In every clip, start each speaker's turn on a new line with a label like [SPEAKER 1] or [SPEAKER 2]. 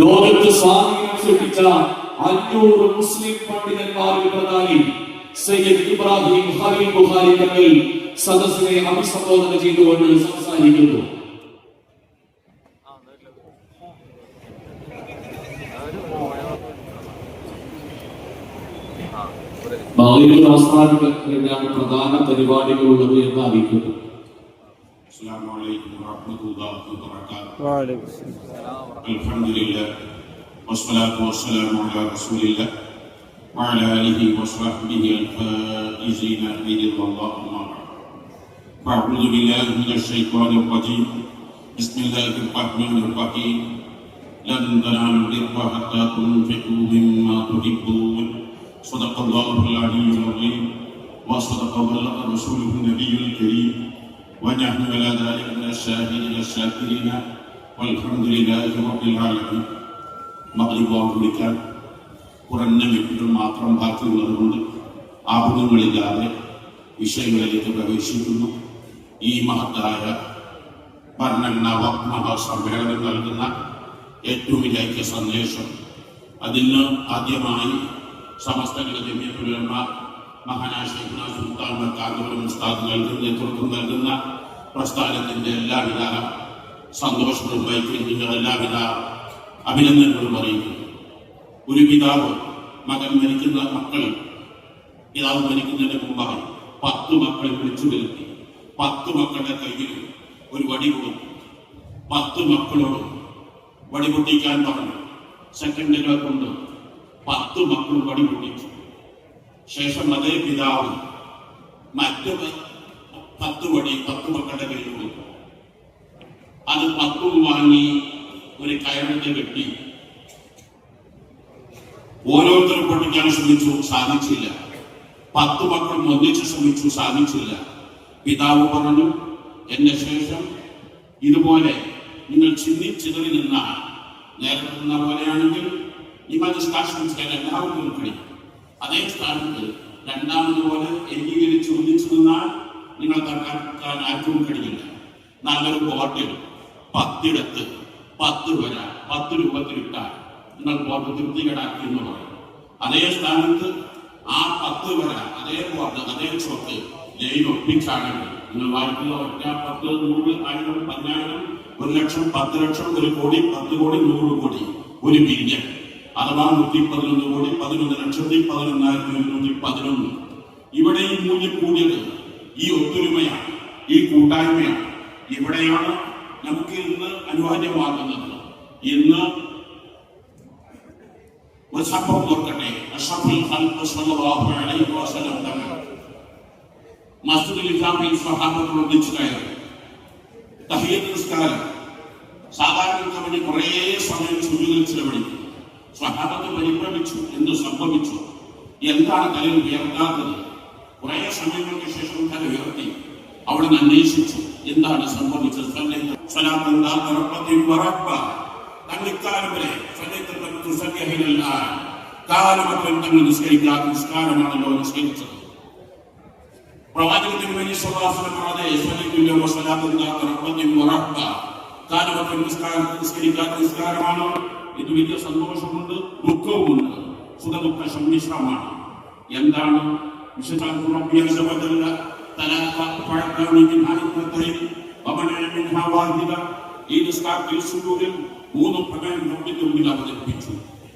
[SPEAKER 1] ലോകത്ത് സ്വാധീനം സൃഷ്ടിച്ച അഞ്ഞൂറ് മുസ്ലിം പണ്ഡിതന്മാരിൽ പ്രധാനി സയ്യിദ് ഇബ്രാഹിം ഹലീം ബുഹാരി തങ്ങൾ സദസ്സിനെ അഭിസംബോധന ചെയ്തുകൊണ്ട് സംസാരിക്കുന്നു. നമസ്കാരം കഴിഞ്ഞാണ് പ്രധാന പരിപാടികളുള്ളത് എന്ന് അറിയിക്കുന്നു.
[SPEAKER 2] السلام عليكم ورحمة الله وبركاته.
[SPEAKER 3] وعليكم السلام.
[SPEAKER 2] الحمد لله والصلاة والسلام على رسول الله وعلى آله وصحبه الفائزين برضا الله أما بعد. فأعوذ بالله من الشيطان الرجيم. بسم الله الرحمن الرحيم. لن تنالوا البر حتى تنفقوا مما تحبون. صدق الله العلي العظيم. وصدق وبلغ رسوله النبي الكريم. ونحن على ذلك من الشاهدين الشاكرين والحمد لله رب العالمين മകളിബാൻ കുളിക്കാൻ കുറഞ്ഞ മിനിറ്റുകൾ മാത്രം ബാക്കിയുള്ളത് കൊണ്ട് ആഭരണങ്ങളില്ലാതെ വിഷയങ്ങളിലേക്ക് പ്രവേശിക്കുന്നു ഈ മഹത്തായ ഭരണഘടനാ മഹാസമ്മേളനം നൽകുന്ന ഏറ്റവും വലിയ സന്ദേശം അതിന് ആദ്യമായി സമസ്തകളുടെ ജമ്യത്തുലമ മഹാനായ സുൽത്താൻ മക്കാന്തപുരം ഉസ്താദ് നൽകുന്ന നേതൃത്വം നൽകുന്ന പ്രസ്ഥാനത്തിന്റെ എല്ലാവിധ സന്തോഷങ്ങളും വൈകല്യങ്ങളും എല്ലാവിധ അഭിനന്ദനങ്ങളും അറിയിക്കുന്നു. ഒരു പിതാവ് മകൻ മരിക്കുന്ന മക്കൾ പിതാവ് മരിക്കുന്നതിന് മുമ്പായി പത്ത് മക്കളെ വിളിച്ചു വരുത്തി. പത്ത് മക്കളുടെ കയ്യിൽ ഒരു വടി കൊടുത്തു. പത്ത് മക്കളോട് വടി പൊട്ടിക്കാൻ പറഞ്ഞു. സെക്കൻഡുകൾ കൊണ്ട് പത്ത് മക്കളും വടി പൊട്ടിച്ചു. ശേഷം അതേ പിതാവ് മറ്റു പത്ത് വടി പത്ത് മക്കളുടെ കയ്യിൽ കൊടുക്കും അത് പത്തും വാങ്ങി ഒരു കയറിന്റെ കെട്ടി ഓരോരുത്തരും പൊട്ടിക്കാൻ ശ്രമിച്ചു സാധിച്ചില്ല. പത്ത് മക്കളും ഒന്നിച്ച് ശ്രമിച്ചു സാധിച്ചില്ല. പിതാവ് പറഞ്ഞു എന്റെ ശേഷം ഇതുപോലെ നിങ്ങൾ ചിന്തിച്ചിതറി നിന്നാൽ നേരത്തെ നിന്ന പോലെയാണെങ്കിൽ ഈ ഡിസ്കാഷൻ ചെയ്യാൻ എല്ലാവർക്കും കഴിയും അതേ സ്ഥാനത്ത് രണ്ടാമത് പോലെ ഏകീകരിച്ച് ചോദിച്ചു നിന്നാൽ നിങ്ങൾ തകർക്കാൻ ആർക്കും കഴിയില്ല. നല്ലൊരു ബോട്ടിൽ പത്തിടത്ത് പത്ത് വര പത്ത് രൂപത്തിലിട്ടാൽ നിങ്ങൾ ബോട്ട് തൃപ്തികേടാക്കി എന്ന് പറയും. അതേ സ്ഥാനത്ത് ആ പത്ത് വര അതേ ബോട്ട് അതേ ചോട്ട് ലൈൻ ഒപ്പിച്ചാണെങ്കിൽ നിങ്ങൾ വായിക്കുന്ന ഒറ്റ പത്ത് നൂറ് ആയിരം പതിനായിരം ഒരു ലക്ഷം പത്ത് ലക്ഷം ഒരു കോടി പത്ത് കോടി നൂറ് കോടി ഒരു ബില്യൺ. അഥവാ പതിനൊന്ന് കോടി പതിനൊന്ന് ലക്ഷത്തി പതിനൊന്നായിരത്തി ഇരുന്നൂറ്റി പതിനൊന്ന്. മൂല്യം കൂടിയത് ഈ ഒത്തൊരുമയാണ് ഈ കൂട്ടായ്മയാണ്. ഇവിടെയാണ് നമുക്ക് ഇന്ന് അനിവാര്യമാകുന്നത്. ഇന്ന് ഒരു നോക്കട്ടെ. നിസ്കാരം. സാധാരണ കമ്പനി കുറേ സമയം ചിലവഴിക്കും. സ്വഹാബത്ത് പരിഭ്രമിച്ചു. എന്ത് സംഭവിച്ചു? എന്താണ് തലയിൽ ഉയർത്താത്തത്? കുറെ സമയങ്ങൾക്ക് ശേഷം തല ഉയർത്തി. അവിടെ അന്വേഷിച്ചു. എന്താണ് സംഭവിച്ചത്? തങ്ങൾ നിസ്കരിക്കാത്ത നിസ്കാരമാണല്ലോ നിസ്കരിച്ചത്. പ്രവാചകത്തിന് വേണ്ടി സ്വലാസനമാതെ നിസ്കാരമാണ് ഇത് വലിയ സന്തോഷമുണ്ട് ദുഃഖവുമുണ്ട്. സുഖദുഃഖ സമ്മിശ്രമാണ്. എന്താണ്? സുജൂദിൽ മൂന്ന് അവതരിപ്പിച്ചു.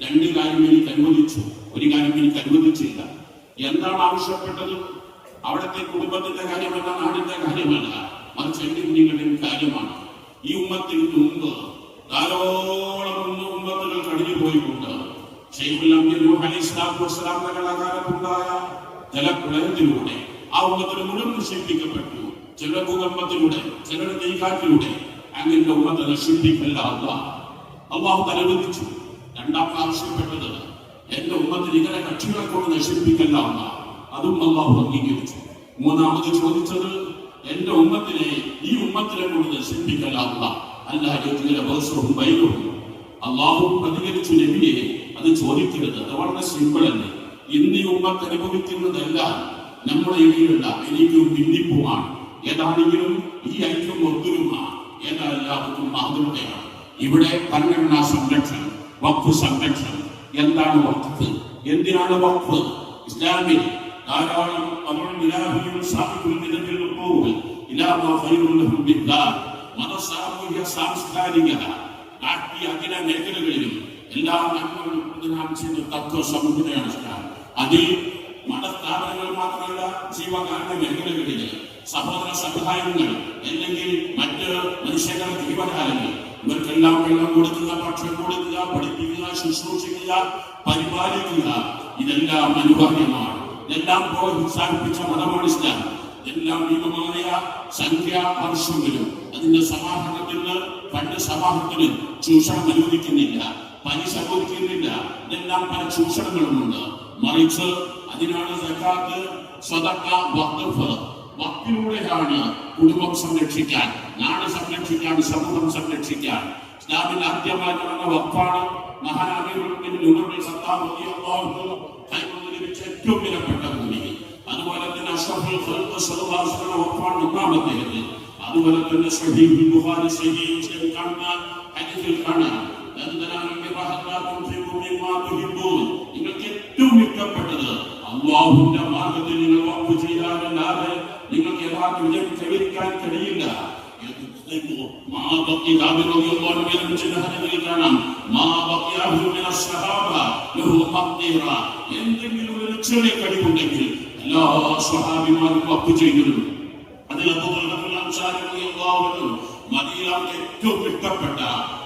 [SPEAKER 2] രണ്ട് കാര്യം എനിക്ക് അനുവദിച്ചു. ഒരു കാര്യം എനിക്ക് അനുവദിച്ചില്ല. എന്താണ് ആവശ്യപ്പെട്ടത്? അവിടുത്തെ കുടുംബത്തിന്റെ കാര്യമല്ല നാടിന്റെ കാര്യമല്ല. മറിച്ച് എന്റെ കാര്യമാണ്. ഈ ഉമ്മത്തിന് മുമ്പ് ധാരോളം ഉമ്മത്തുകൾ കഴിഞ്ഞു പോയിട്ടുണ്ട്. കാലത്തുണ്ടായ ജലപ്രളയത്തിലൂടെ ആ ഉമ്മത്തിന് മുഴുവൻ നശിപ്പിക്കപ്പെട്ടു. ചില ഭൂകമ്പത്തിലൂടെ ചിലരുടെ നീക്കാറ്റിലൂടെ അങ്ങനെ ഉമ്മത്തെ നശിപ്പിക്കല്ല അള്ളാഹ് അള്ളാഹു അനുവദിച്ചു രണ്ടാമത് ആവശ്യപ്പെട്ടത് എന്റെ ഉമ്മത്തിന് ഇങ്ങനെ കക്ഷികളെ കൊണ്ട് നശിപ്പിക്കല്ല അള്ളാഹ് അതും അള്ളാഹു അംഗീകരിച്ചു. മൂന്നാമത് ചോദിച്ചത് എന്റെ ഉമ്മത്തിനെ ഈ ഉമ്മത്തിനെ കൊണ്ട് നശിപ്പിക്കല്ല അള്ളാഹ് അള്ളാഹു പ്രതികരിച്ചു നബിയെ അത് ചോദിക്കരുത്. അത് വളരെ സിമ്പിൾ അല്ലേ? ഇന്ന് ഈ ഉമ്മത്ത് അനുഭവിക്കുന്നതെല്ലാം നമ്മുടെ ഇടയിലുള്ള എനിക്കും ഭിന്നിപ്പുമാണ് ഏതാണെങ്കിലും ഈ ഐക്യം ഒത്തൊരുമ ഏതാ എല്ലാവർക്കും മാതൃകയാണ് ഇവിടെ ഭരണഘടനാ സംരക്ഷണം വഖഫ് സംരക്ഷണം. എന്താണ് വഖഫ്? എന്തിനാണ് വഖഫ്? ഇസ്ലാമിൽ ധാരാളം അമറുൽ ഇലാഹിയും സാഹിബുൽ മിദത്തിൽ ഉഖൂൽ ഇലാ മാ ഖൈറുൽ ലഹും ബില്ലാഹ്. മത സാമൂഹ്യ സാംസ്കാരിക രാഷ്ട്രീയ അഖില മേഖലകളിലും എല്ലാ നന്മകളും പ്രതിനാം ചെയ്ത തത്വ ഇസ്ലാം അതിൽ മതസ്ഥാപനങ്ങൾ മാത്രമല്ല ജീവകാരുണ്യ മേഖലകളിൽ സഹോദര സമുദായങ്ങൾ അല്ലെങ്കിൽ മറ്റ് മനുഷ്യരുടെ ജീവകാലങ്ങൾ ഇവർക്കെല്ലാം വെള്ളം കൊടുക്കുക ഭക്ഷണം കൊടുക്കുക പഠിപ്പിക്കുക ശുശ്രൂഷിക്കുക പരിപാലിക്കുക. ഇതെല്ലാം അനിവാര്യമാണ്. ഇതെല്ലാം പ്രോത്സാഹിപ്പിച്ച മതമാണ് ഇസ്ലാം. എല്ലാം ഭീമമായ സംഖ്യ വർഷങ്ങളും അതിന്റെ സമാഹരണത്തിന് പണ്ട് സമാഹരണത്തിന് ചൂഷണം അനുവദിക്കുന്നില്ല പലിശ കൊടുക്കുന്നില്ല ഇതെല്ലാം പല ചൂഷണങ്ങളുമുണ്ട്. മറിച്ച് അതിനാണ് സക്കാത്ത് സ്വതക്ക വഖഫ് വക്കിലൂടെയാണ് കുടുംബം സംരക്ഷിക്കാൻ നാട് സംരക്ഷിക്കാൻ സമൂഹം സംരക്ഷിക്കാൻ. ഇസ്ലാമിൽ ആദ്യമായി നടന്ന മഹാനബിയുടെ ലഭിച്ച ഏറ്റവും വിലപ്പെട്ട ഭൂമി അതുപോലെ ഒപ്പാണ് ഒന്നാം അദ്ദേഹത്തെ അതുപോലെ തന്നെ സഹീഹുൽ ബുഖാരി സഹീഹ് മുസ്ലിം കാണുന്ന ഹദീസിൽ കാണാം. നിങ്ങൾക്ക് ഏറ്റവും ഇഷ്ടപ്പെട്ടത് അള്ളാഹുവിന്റെ മാർഗത്തിൽ നിങ്ങൾ വമ്പ് ചെയ്താലല്ലാതെ നിങ്ങൾക്ക് യഥാർത്ഥ വിജയം കൈവരിക്കാൻ കഴിയില്ല. എന്തെങ്കിലും ഒരു ചെറിയ കഴിവുണ്ടെങ്കിൽ എല്ലാ സ്വഹാബിമാരും വപ്പ് ചെയ്യുന്നു അതിൽ മദീനയിലെ ഏറ്റവും ഇഷ്ടപ്പെട്ട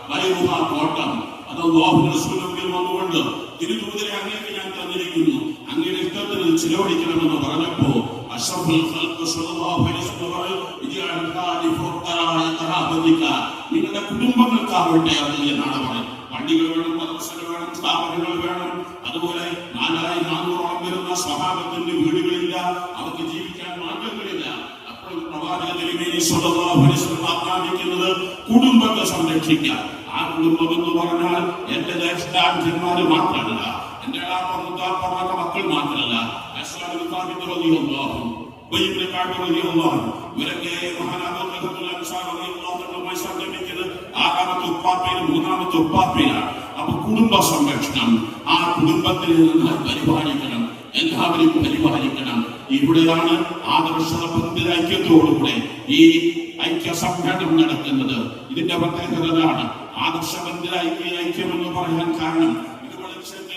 [SPEAKER 2] വൈറുഹ തോട്ടം. അത് അല്ലാഹുവിന്റെ വന്നുകൊണ്ട് തിരുദൂതരെ അങ്ങേക്ക് ഞാൻ തന്നിരിക്കുന്നു. അങ്ങയുടെ ഇഷ്ടത്തിന് ചിലവഴിക്കണമെന്ന് പറഞ്ഞപ്പോ ഖറാബതിക നിങ്ങളുടെ കുടുംബങ്ങൾക്കാവട്ടെ അത് എന്നാണ് പറയുന്നത് പള്ളികൾ വേണം മദ്രസകൾ വേണം സ്ഥാപനങ്ങൾ വേണം അതുപോലെ നാലായി നാനൂറോളം വരുന്ന സ്വഭാവത്തിന്റെ വീടുകളില്ല. അവർക്ക് ജീവിക്കാൻ മാർഗങ്ങളില്ല അപ്പോൾ പ്രവാചക തിരുമേനി ആജ്ഞാപിക്കുന്നത് കുടുംബത്തെ സംരക്ഷിക്കാൻ ആ കുടുംബം എന്ന് പറഞ്ഞാൽ എന്റെ ജ്യേഷ്ഠാഞ്ചന്മാര് മാത്രമല്ല എന്റെ പറഞ്ഞ മക്കൾ മാത്രമല്ല. ഇവരൊക്കെ ആറാമത്തെ ഉപ്പാപ്പയിൽ മൂന്നാമത്തെ ഉപ്പാപ്പയിലാണ്. കുടുംബ സംരക്ഷണം ആ കുടുംബത്തിൽ നിന്ന് പരിപാലിക്കണം എല്ലാവരും പരിപാലിക്കണം. ഇവിടെയാണ് ആദർശ ഐക്യത്തോടുകൂടെ ഈ ഐക്യ സമ്മേളനം നടക്കുന്നത് ഇതിന്റെ പ്രത്യേകത അതാണ് ആദർശ ഐക്യ ഐക്യം എന്ന് പറയാൻ കാരണം ഇത്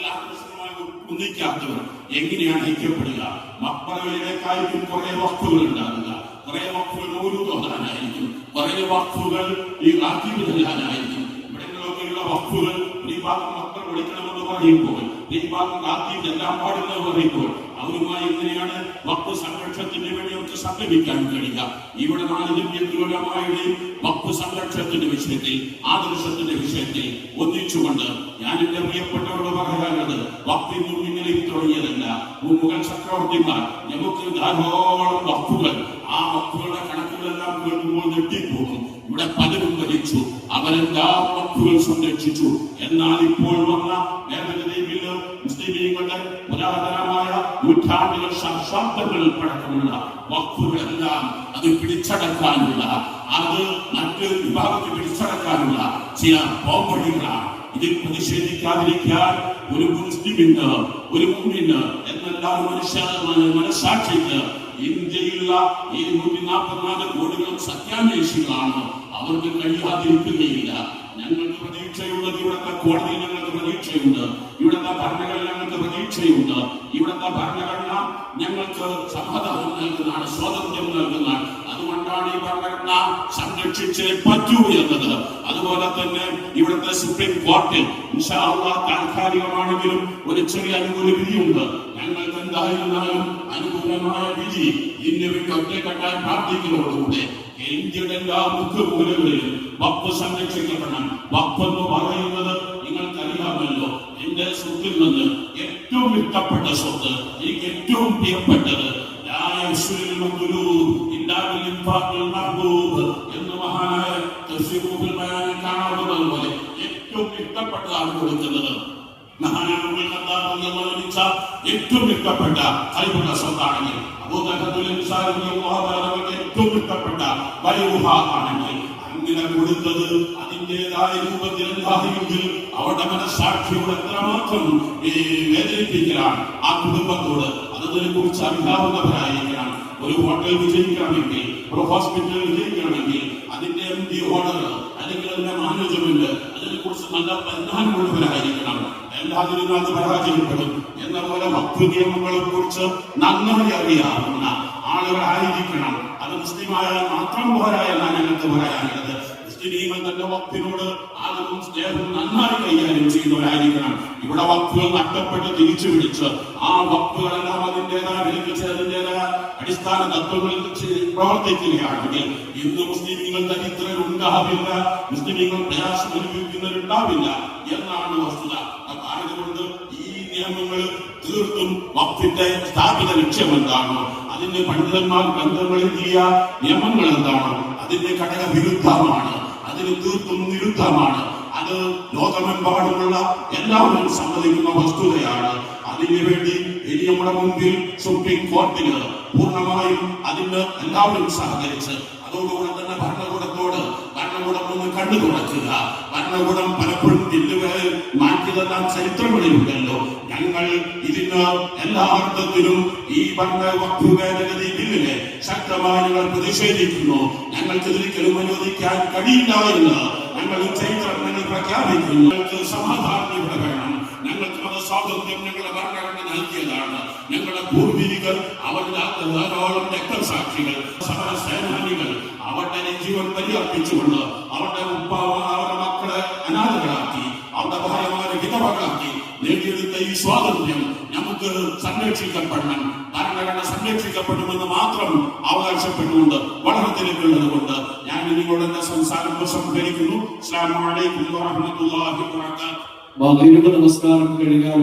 [SPEAKER 2] ആദർശമായി ഒന്നിക്കാത്തവർ എങ്ങനെയാണ് ഐക്യപ്പെടുക? മക്കളിലേക്കായിരിക്കും കുറെ വക്കുകൾ ഉണ്ടാകുക. കുറെ വക്കുകൾ നൂലുതോന്നാനായിരിക്കും കുറെ വക്കുകൾ ഈ ആക്കിവിടാനായിരിക്കും ഇവിടങ്ങളിലൊക്കെയുള്ള വക്കുകൾ ഭാഗം മക്കൾ വിളിക്കണമെന്ന് പറയുമ്പോൾ ഈ ആദ്യം എല്ലാം പാടില്ല പറയുമ്പോൾ അവരുമായി എങ്ങനെയാണ് വക്ഫ് സംരക്ഷണത്തിന് വേണ്ടി അവർക്ക് സംഗമിക്കാൻ കഴിയുക? ഇവിടെ നാളിന്റെയും വക്ഫ് സംരക്ഷണത്തിന്റെ വിഷയത്തിൽ ആദർശത്തിന്റെ വിഷയത്തിൽ ഒന്നിച്ചുകൊണ്ട് ഞാൻ എന്റെ പ്രിയപ്പെട്ടവരോട് പറയാനുള്ളത് വക്ഫിന്നും ഇങ്ങനെ തുടങ്ങിയതല്ല. മുഗൾ ചക്രവർത്തിമാർ നമുക്ക് ധാരാളം വക്കുകൾ ആ വക്കുകളുടെ കണക്കുകളെല്ലാം കേൾക്കുമ്പോൾ ഞെട്ടിപ്പോകും ഇവിടെ പലരും ഭരിച്ചു അവരെല്ലാം വക്കുകൾ സംരക്ഷിച്ചു. എന്നാൽ ഇപ്പോൾ വന്ന ഭേദഗതിയിൽ മുസ്ലിമീങ്ങളുടെ പുരാതനമായ നൂറ്റാണ്ടുകൾ ശാസ്ത്രാബ്ദങ്ങൾ പഴക്കമുള്ള വക്കുകളെല്ലാം അത് പിടിച്ചടക്കാനുള്ള അത് മറ്റ് വിഭാഗത്തിൽ പിടിച്ചടക്കാനുള്ള ചില പോംവഴികളാണ്. ഇതിൽ പ്രതിഷേധിക്കാതിരിക്കാൻ ഒരു മുസ്ലിമിന് ഒരു മുമ്പിന് എന്നെല്ലാം മനുഷ്യ മനസാക്ഷിക്ക് ഇന്ത്യയിലുള്ള ഈ നൂറ്റി നാൽപ്പത്തിനാല് കോടികളും സത്യാന്വേഷികളാണ് അവർക്ക് കഴിയാതിരിക്കുകയില്ല ഞങ്ങൾക്ക് പ്രതീക്ഷയുള്ളത് ഇവിടുത്തെ കോടതി ഞങ്ങൾക്ക് പ്രതീക്ഷയുണ്ട് ഇവിടുത്തെ ഭരണഘടന ഞങ്ങൾക്ക് പ്രതീക്ഷയുണ്ട്. ഇവിടുത്തെ ഭരണഘടന ഞങ്ങൾക്ക് സമാധാനം നൽകുന്നതാണ് സ്വാതന്ത്ര്യം നൽകുന്നതാണ്. അതുകൊണ്ടാണ് ഈ ഭരണഘടന സംരക്ഷിച്ചേ പറ്റൂ എന്നത്. അതുപോലെ തന്നെ ഇവിടുത്തെ സുപ്രീം കോർട്ടിൽ താൽക്കാലികമാണെങ്കിലും ഒരു ചെറിയ അനുകൂല വിധിയുണ്ട്. ഞങ്ങൾക്ക് എന്തായിരുന്നാലും അനുകൂലമായ വിധി ഇതിന് വേണ്ടി ഒറ്റക്കെട്ടായി പ്രാർത്ഥിക്കുന്നതോടുകൂടെ ഇന്ത്യയുടെ എല്ലാ മുഖ്യമൂലകളിലും വപ്പ് സംരക്ഷിക്കപ്പെടണം. വപ്പ് എന്ന് പറയുന്നത് നിങ്ങൾക്കറിയാമല്ലോ എന്റെ സ്വത്തിൽ നിന്ന് ഏറ്റവും ഇഷ്ടപ്പെട്ട സ്വത്ത് എനിക്ക് ഏറ്റവും പ്രിയപ്പെട്ടത് എന്ന് മഹാനായ കാണാവുന്നതുപോലെ ഏറ്റവും ഇഷ്ടപ്പെട്ടതാണ് കൊടുക്കുന്നത്. അൻഹു ഏറ്റവും ഏറ്റവും അതിന്റെതായ രൂപത്തിലുണ്ടായെങ്കിൽ അവരുടെ മനസ്സാക്ഷിയോട് എത്രമാത്രം വേദനിപ്പിക്കലാണ് ആ കുടുംബത്തോട്. അതിനെ കുറിച്ച് അറിയാവുന്നവരായിരിക്കണം. ഒരു ഹോട്ടൽ വിജയിക്കണമെങ്കിൽ ഒരു ഹോസ്പിറ്റൽ വിജയിക്കണമെങ്കിൽ അതിന്റെ എം ഡി ഓർഡർ അല്ലെങ്കിൽ അതിന്റെ മാനേജ്മെന്റ് അതിനെ കുറിച്ച് നല്ല എല്ലാത്തിനും അത് പരാജയപ്പെടും എന്ന പോലെ ഭക്തി നിയമങ്ങളെ കുറിച്ച് നന്നായി അറിയാവുന്ന ആളുകളായിരിക്കണം അത് മുസ്ലിമായാൽ മാത്രം പോരാ എന്നാണ് ഞങ്ങൾക്ക് പറയാനുള്ളത്. മുസ്ലിം തന്റെ വക്തിനോട് ആദരവും സ്നേഹവും നന്നായി കൈകാര്യം ചെയ്യുന്നവരായിരിക്കണം. ഇവിടെ വക്തുകൾ നഷ്ടപ്പെട്ട് തിരിച്ചു പിടിച്ച് ആ വക്തുകളെല്ലാം അതിന്റെതായ അതിന്റെതായ അടിസ്ഥാന തത്വങ്ങളിൽ പ്രവർത്തിക്കുകയാണെങ്കിൽ ഇന്ന് മുസ്ലിമീങ്ങൾ ദരിദ്രരുണ്ടാവില്ല മുസ്ലിമീങ്ങൾ പ്രയാസം അനുഭവിക്കുന്നവരുണ്ടാവില്ല എന്നാണ് വസ്തുത. നിയമങ്ങൾ തീർത്തും വക്തിന്റെ സ്ഥാപിത ലക്ഷ്യം എന്താണ് അതിന്റെ പണ്ഡിതന്മാർ ഗ്രന്ഥങ്ങൾ എഴുതിയ നിയമങ്ങൾ എന്താണ് അതിന്റെ ഘടക വിരുദ്ധമാണ് അതിന് തീർത്തും വിരുദ്ധമാണ് അത് ലോകമെമ്പാടുമുള്ള എല്ലാവരും സമ്മതിക്കുന്ന വസ്തുതയാണ്. അതിന് വേണ്ടി ഇനി നമ്മുടെ മുമ്പിൽ സുപ്രീം കോടതിയിൽ പൂർണമായും അതിന് എല്ലാവരും സഹകരിച്ച് അതോടുകൂടെ തന്നെ ഭരണകൂടത്തോട് ഭരണകൂടം ഒന്ന് തുറക്കുക ഭരണകൂടം പലപ്പോഴും ബില്ലുകളെ മാറ്റിയതെല്ലാം ചരിത്രങ്ങളിലുണ്ടല്ലോ. ഞങ്ങൾ ഇതിന് എല്ലാ അർത്ഥത്തിലും ഈ ഭരണ ഭേദഗതി ബില്ലിനെ ശക്തമായി ഞങ്ങൾ പ്രതിഷേധിക്കുന്നു. ഞങ്ങൾക്ക് ഇതിരിക്കലും അനുവദിക്കാൻ കഴിയില്ല എന്ന് ഞങ്ങൾ ചരിത്രം പ്രഖ്യാപിക്കുന്നു. ഞങ്ങൾക്ക് സമാധാനം ഇവിടെ വേണം. ഞങ്ങൾക്ക് മതസ്വാതന്ത്ര്യം ഞങ്ങളുടെ ഭരണഘടന നൽകിയതാണ്. ഞങ്ങളുടെ പൂർവികർ അവരുടെ ധാരാളം രക്തസാക്ഷികൾ സമര സേനാനികൾ അവരുടെ ജീവൻ ബലിയർപ്പിച്ചുകൊണ്ട് അവരുടെ ഉപ്പാവ് അവരുടെ മക്കളെ അനാഥകളാക്കി അവരുടെ ഭാര്യമാരെ വിധവകളാക്കി നേടിയെടുത്ത ഈ സ്വാതന്ത്ര്യം നമുക്ക് സംരക്ഷിക്കപ്പെടണം ഭരണഘടന സംരക്ഷിക്കപ്പെടുമെന്ന് മാത്രം അവകാശപ്പെട്ടുകൊണ്ട് വളരെ തിരക്കുള്ളത് കൊണ്ട് ഞാൻ നിങ്ങളുടെ സംസാരം സംഭരിക്കുന്നു
[SPEAKER 1] നമസ്കാരം കഴിഞ്ഞാൽ